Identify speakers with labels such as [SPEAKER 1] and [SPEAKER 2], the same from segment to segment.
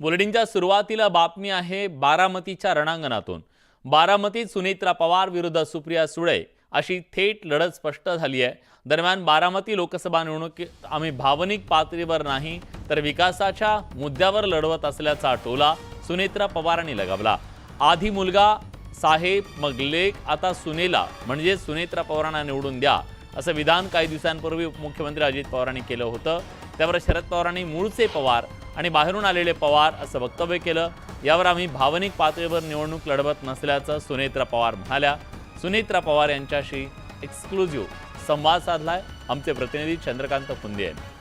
[SPEAKER 1] बुलेटिनच्या सुरुवातीला बातमी आहे बारामतीच्या रणांगणातून. बारामतीत सुनेत्रा पवार विरुद्ध सुप्रिया सुळे अशी थेट लढत स्पष्ट झाली आहे. दरम्यान बारामती लोकसभा निवडणुकीत आम्ही भावनिक पातळीवर नाही तर विकासाच्या मुद्द्यावर लढवत असल्याचा टोला सुनेत्रा पवारांनी लगावला. आधी मुलगा साहेब मग लेख आता सुनेला. म्हणजे सुनेत्रा पवारांना निवडून द्या. असं विधान काही दिवसांपूर्वी उपमुख्यमंत्री अजित पवारांनी केलं होतं. त्यावर शरद पवारांनी मूळचे पवार आणि बाहेरून आलेले पवार असं वक्तव्य केलं. यावर आम्ही भावनिक पातळीवर निवडणूक लढवत नसल्याचं सुनेत्रा पवार म्हणाल्या. सुनेत्रा पवार यांच्याशी एक्सक्लुझिव्ह संवाद साधलाय. आमचे प्रतिनिधी चंद्रकांत फुंदे यांनी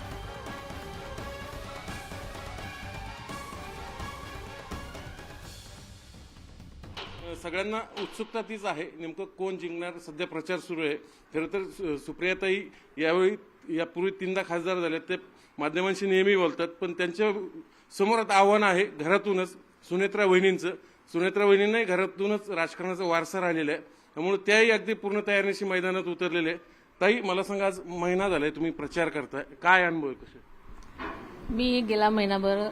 [SPEAKER 2] सगळ्यांना उत्सुकता तीच आहे. नेमकं कोण जिंकणार? सध्या प्रचार सुरू आहे. खरं तर सु- सुप्रियाताई यावेळी यापूर्वी तीनदा खासदार झाले. ते माध्यमांशी नेहमी बोलतात पण त्यांच्यासमोर आता आव्हान आहे घरातूनच. सुनेत्रा वहिनींचं. सुनेत्रा वहिनींनाही घरातूनच राजकारणाचा वारसा राहिलेला आहे. त्यामुळे त्याही अगदी पूर्ण तयारीशी मैदानात उतरलेले आहे. ताई मला सांगा आज महिना झालाय तुम्ही प्रचार करताय. काय अनुभव आहे कसे?
[SPEAKER 3] मी गेला महिनाभर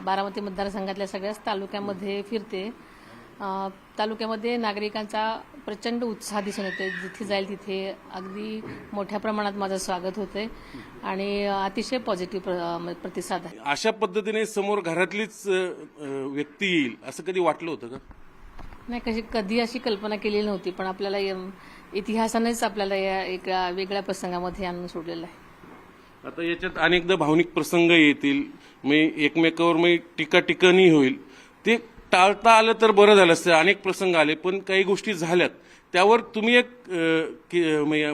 [SPEAKER 3] बारामती मतदारसंघातल्या सगळ्याच तालुक्यामध्ये फिरते. तालुक्यामध्ये नागरिकांचा प्रचंड उत्साह दिसून येतो जिथे जाईल तिथे अगदी मोठ्या प्रमाणात माझं स्वागत होतंय आणि अतिशय पॉझिटिव्ह प्रतिसाद आहे.
[SPEAKER 2] अशा पद्धतीने समोर घरातलीच व्यक्ती येईल असं कधी वाटलं होतं का?
[SPEAKER 3] नाही कशी कधी अशी कल्पना केलेली नव्हती पण आपल्याला इतिहासानेच आपल्याला या एका वेगळ्या प्रसंगामध्ये आणून सोडलेलं आहे.
[SPEAKER 2] आता याच्यात अनेकदा भावनिक प्रसंग येतील मी एकमेकावर मी टीका टिकणी होईल. ते टाळता आलं तर बरं झालं असतं अनेक प्रसंग आले पण काही गोष्टी झाल्यात. त्यावर तुम्ही एक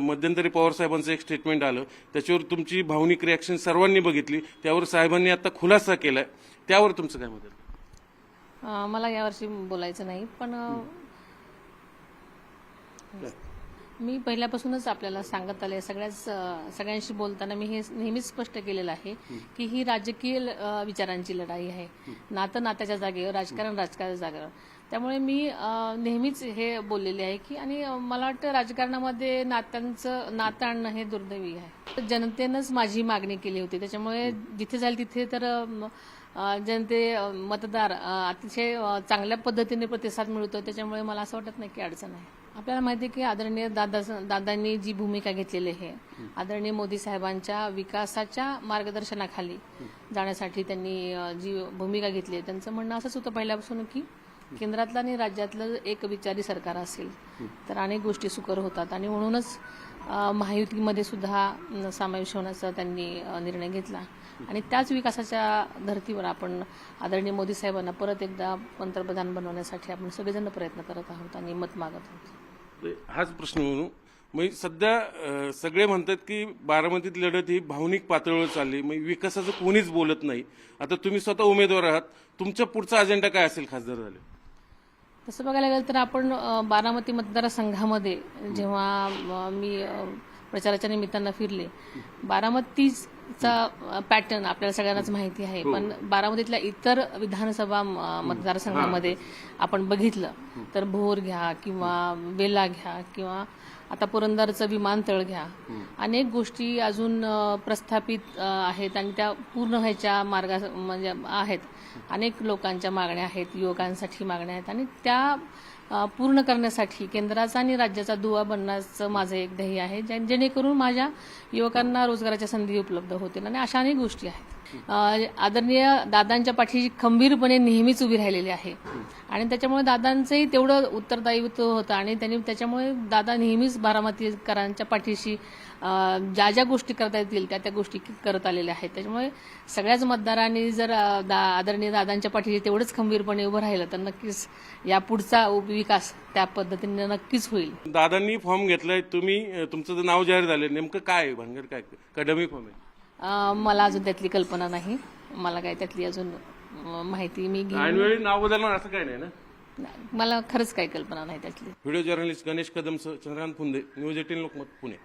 [SPEAKER 2] मध्यंतरी पवार साहेबांचं एक स्टेटमेंट आलं. त्याच्यावर तुमची भावनिक रिॲक्शन सर्वांनी बघितली. त्यावर साहेबांनी आता खुलासा केलाय. त्यावर तुमचं काय मत
[SPEAKER 3] मला यावर्षी बोलायचं नाही पण मी पहिल्यापासूनच आपल्याला सांगत आले सगळ्याच सगळ्यांशी बोलताना मी हे नेहमीच स्पष्ट केलेलं आहे की ही राजकीय विचारांची लढाई आहे. नातं नात्याच्या जागेवर राजकारण राजकारणाच्या जागेवर. त्यामुळे मी नेहमीच हे बोललेले आहे की आणि मला वाटतं राजकारणामध्ये नात्यांचं नातं आणणं हे दुर्दैवी आहे. जनतेनंच माझी मागणी केली होती. त्याच्यामुळे जिथे जाईल तिथे तर जनते मतदार अतिशय चांगल्या पद्धतीने प्रतिसाद मिळतो त्याच्यामुळे मला असं वाटत नाही की अडचण आहे. आपल्याला माहिती आहे की आदरणीय दादा दादांनी जी भूमिका घेतलेली आहे आदरणीय मोदी साहेबांच्या विकासाच्या मार्गदर्शनाखाली जाण्यासाठी त्यांनी जी भूमिका घेतली आहे त्यांचं म्हणणं असंच होतं पहिल्यापासून की केंद्रातलं आणि राज्यातलं एक विचारी सरकार असेल तर अनेक गोष्टी सुकर होतात. आणि म्हणूनच महायुतीमध्ये सुद्धा समावेश होण्याचा त्यांनी निर्णय घेतला. आणि त्याच विकासाच्या धर्तीवर आपण आदरणीय मोदी साहेबांना परत एकदा पंतप्रधान बनवण्यासाठी आपण सगळेजण प्रयत्न करत आहोत आणि मत मागत आहोत.
[SPEAKER 2] हाच प्रश्न म्हणू. म्हणजे सध्या सगळे म्हणतात की बारामतीत लढत ही भावनिक पातळीवर चालली. म्हणजे विकासाचं कोणीच बोलत नाही. आता तुम्ही स्वतः उमेदवार आहात. तुमचा पुढचा अजेंडा काय असेल खासदार झाले?
[SPEAKER 3] तसं बघायला गेलं तर आपण बारामती मतदारसंघामध्ये जेव्हा मी प्रचाराच्या निमित्तानं फिरले बारामतीच पॅटर्न आपल्याला सगळ्यांनाच माहिती आहे. पण बारामतीतल्या इतर विधानसभा म- मतदारसंघामध्ये आपण बघितलं तर भोर घ्या किंवा वेला घ्या किंवा आता पुरंदरचं विमानतळ घ्या. अनेक गोष्टी अजून प्रस्थापित आहेत आणि त्या पूर्ण व्हायच्या मार्गा म्हणजे आहेत. अनेक लोकांच्या मागण्या आहेत युवकांसाठी मागण्या आहेत आणि त्या पूर्ण करण्यासाठी केंद्राचा आणि राज्याचा दुवा बनण्याचं माझं एक ध्येय आहे. जेणेकरून माझ्या युवकांना रोजगाराच्या संधी उपलब्ध होतील. आणि अशा अनेक गोष्टी आहेत. आदरणीय दादांच्या पाठीशी खंबीरपणे नेहमीच उभी राहिलेली आहे. आणि त्याच्यामुळे दादांचंही तेवढं उत्तरदायित्व होतं. आणि त्यांनी त्याच्यामुळे दादा नेहमीच बारामतीकरांच्या पाठीशी ज्या ज्या गोष्टी करता येतील त्या त्या गोष्टी करत आलेल्या आहेत. त्याच्यामुळे सगळ्याच मतदारांनी जर दा आदरणीय दादांच्या पाठीशी तेवढंच खंबीरपणे उभं राहिलं तर नक्कीच या पुढचा विकास त्या पद्धतीने नक्कीच होईल.
[SPEAKER 2] दादांनी फॉर्म घेतलाय तुम्ही तुमचं नाव जाहीर झालं नेमकं काय आहे? भानगड काय? कडमी फॉर्म आहे.
[SPEAKER 3] मला अजून त्यातली कल्पना नाही. मला काय त्यातली अजून माहिती मी
[SPEAKER 2] ऐनवेळी नाव बदलणार असं काय नाही ना?
[SPEAKER 3] मला खरंच काही कल्पना नाही त्यातली.
[SPEAKER 2] व्हिडिओ जर्नलिस्ट गणेश कदमसह चंद्रकांत फुंदे न्यूज एटीन लोकमत पुणे.